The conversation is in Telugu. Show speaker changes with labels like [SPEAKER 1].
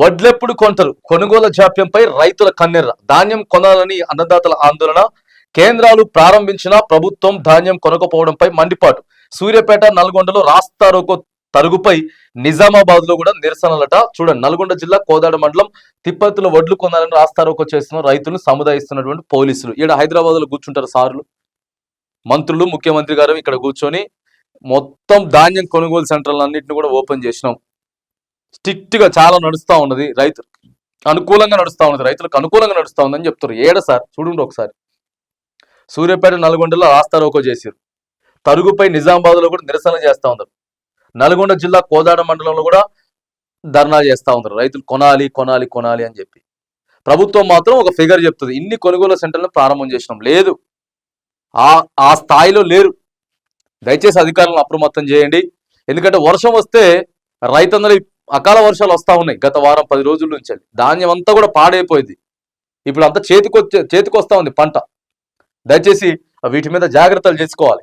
[SPEAKER 1] వడ్లెప్పుడు కొంటరు కొనుగోలు జాప్యంపై రైతుల కన్నెర్ర. ధాన్యం కొనాలని అన్నదాతల ఆందోళన. కేంద్రాలు ప్రారంభించిన ప్రభుత్వం ధాన్యం కొనకపోవడంపై మండిపాటు. సూర్యాపేట నల్గొండలో రాస్తారోకో తరుగుపై నిజామాబాద్లో కూడా నిరసనలట. చూడండి నల్గొండ జిల్లా కోదాడ మండలం తిప్పత్తుల వడ్లు కొనాలని రాస్తారోకో చేస్తున్న రైతులను సముదాయిస్తున్నటువంటి పోలీసులు. ఇక్కడ హైదరాబాద్లో కూర్చుంటారు సార్లు. మంత్రులు ముఖ్యమంత్రి గారు ఇక్కడ కూర్చొని మొత్తం ధాన్యం కొనుగోలు సెంటర్లు అన్నింటిని కూడా ఓపెన్ చేసినాం. స్ట్రిక్ట్గా చాలా నడుస్తూ ఉన్నది. రైతు అనుకూలంగా నడుస్తూ ఉన్నది. రైతులకు అనుకూలంగా నడుస్తూ ఉందని చెప్తారు ఏడ సార్? చూడండి ఒకసారి. సూర్యాపేట నల్గొండలో రాస్తారోకో చేశారు తరుగుపై నిజామాబాద్లో కూడా నిరసన చేస్తూ ఉన్నారు నల్గొండ జిల్లా కోదాడ మండలంలో కూడా ధర్నా చేస్తా ఉన్నారు రైతులు కొనాలి కొనాలి కొనాలి అని చెప్పి. ప్రభుత్వం మాత్రం ఒక ఫిగర్ చెప్తుంది. ఇన్ని కొనుగోలు సెంటర్లను ప్రారంభం చేసినాం. లేదు. ఆ ఆ స్థాయిలో లేరు. దయచేసి అధికారులను అప్రమత్తం చేయండి. ఎందుకంటే వర్షం వస్తే రైతందరి అకాల వర్షాలు వస్తా ఉన్నాయి గత వారం పది రోజుల నుంచి. ధాన్యం అంతా కూడా పాడైపోయింది. ఇప్పుడు అంతా చేతికొచ్చే చేతికొస్తా ఉంది పంట. దయచేసి వీటి మీద జాగ్రత్తలు చేసుకోవాలి.